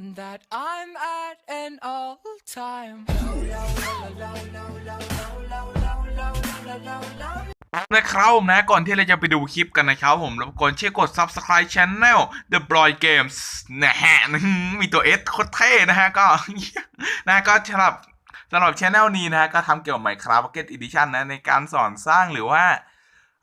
that I'm at an all time. นะครับผมนะก่อนที่เราจะไปดูคลิปกันนะครับผมรบกวนช่วยกด subscribe channel The Broy Games นะฮะมีตัว S โคตรเท่นะฮะก็นะก็สำหรับสำหรับช anel นี้นะฮะก็ทำเกี่ยวกับ Minecraft Pocket Edition นะในการสอนสร้างหรือว่า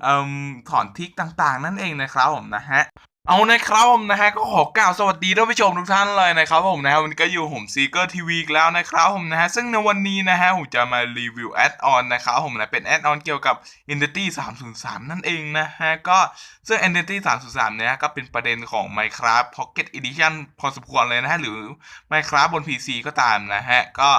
อ่มถอนทิกต่างๆ นั่นเองนะครับผมนะฮะ เอานะครับผมนะฮะก็ขอกล่าวสวัสดีท่านผู้ชมทุกท่านเลยนะครับผมนะฮะวันนี้ก็อยู่ผมซีเกอร์ทีวีแล้วนะครับผมนะฮะซึ่งในวันนี้นะฮะผมจะมารีวิวแอดออนนะครับผมนะเป็นแอดออนเกี่ยวกับ Entity 303 นั่นเองนะฮะก็ซึ่ง Entity 303 เนี่ยก็เป็นประเด็นของ Minecraft Pocket Edition พอสมควรเลยนะฮะหรือ Minecraft บน PC ก็ตามนะฮะก็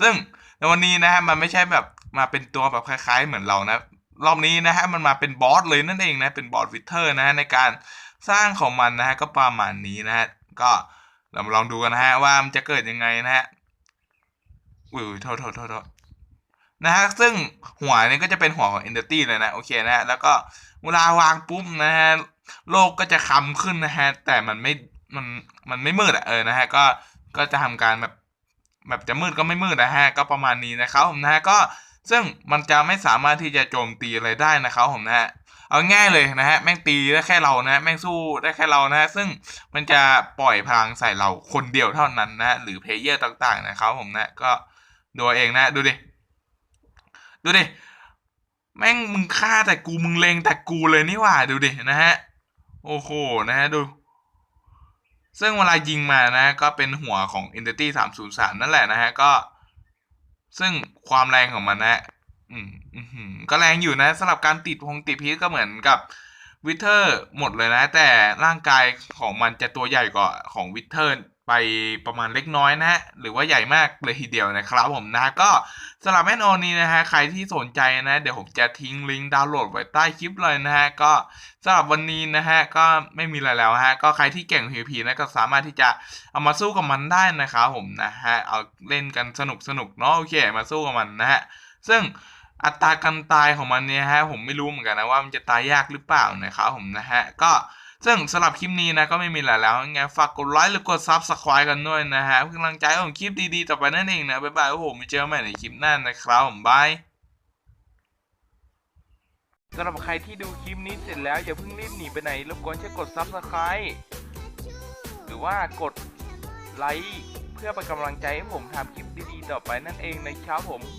ซึ่งในวันนี้นะฮะมันไม่ใช่แบบมาเป็นตัวแบบคล้ายๆ เหมือนเรานะรอบนี้นะฮะมันมาเป็นบอสเลยนั่นเองนะเป็นบอสวิเทอร์นะฮะในการ สร้างของมันนะฮะก็ประมาณนี้นะฮะก็เรามาลองดูกันนะฮะว่ามันจะเกิดยังไงนะฮะอุ้ยโทษโทษโทษโทษนะฮะซึ่งหัวนี่ก็จะเป็นหัวของ Entity เลยนะโอเคนะฮะแล้วก็เวลาวางปุ๊บนะฮะโลกก็จะคำขึ้นนะฮะแต่มันไม่มันมันไม่มืดอะเออนะฮะก็ก็จะทำการแบบแบบจะมืดก็ไม่มืดนะฮะก็ประมาณนี้นะครับผมนะฮะก็ซึ่งมันจะไม่สามารถที่จะโจมตีอะไรได้นะครับผมนะฮะ เอาง่ายเลยนะฮะแม่งตีได้แค่เรานะฮะแม่งสู้ได้แค่เรานะฮะซึ่งมันจะปล่อยพลังใส่เราคนเดียวเท่านั้นนะฮะหรือเพลเยอร์ต่างๆนะครับผมนะก็ดูเอาเองนะดูดิดูดิแม่งมึงฆ่าแต่กูมึงเลงแต่กูเลยนี่หว่าดูดินะฮะโอ้โหนะฮะดูซึ่งเวลายิงมานะก็เป็นหัวของ Entity 303 นั่นแหละนะฮะก็ ซึ่งความแรงของมันนะ อืมอือหือก็แรงอยู่นะสำหรับการติดพงติดพีชก็เหมือนกับวิเทอร์หมดเลยนะ แต่ร่างกายของมันจะตัวใหญ่กว่าของวิเทอร์ไปประมาณเล็กน้อยนะฮะหรือว่าใหญ่มากเลยทีเดียวนะครับผมนะก็สำหรับแอนโอนี้นะฮะใครที่สนใจนะ เดี๋ยวผมจะทิ้งลิงก์ดาวน์โหลดไว้ใต้คลิปเลยนะฮะก็สำหรับวันนี้นะฮะก็ไม่มีอะไรแล้วฮะก็ใครที่เก่ง PVP นะก็สามารถที่จะเอามาสู้กับมันได้นะครับผมนะฮะเอาเล่นกันสนุกสนุกเนาะโอเคมาสู้กับมันนะฮะซึ่ง อัตราการตายของมันเนี่ยฮะผมไม่รู้เหมือนกันนะว่ามันจะตายยากหรือเปล่านะครับผมนะฮะก็ซึ่งสำหรับคลิปนี้นะก็ไม่มีอะไรแล้วยังไงฝากกดไลค์หรือกดซับสไคร b e กันด้วยนะฮะเพื่อกำลังใจให้ผมคลิปดีๆต่อไปนั่นเองนะบ๊ายบายผมไปเจอใหม่ในคลิปหน้านะครับผมบายสำหรับใครที่ดูคลิปนี้เสร็จแล้วอย่าเพิ่งรีบหนีไปไหนรบกวนช่วยกดซับสไคร b e หรือว่ากดไลค์เพื่อเป็นกำลังใจให้ผมทำคลิปดีๆต่อไปนั่นเองนะครับผม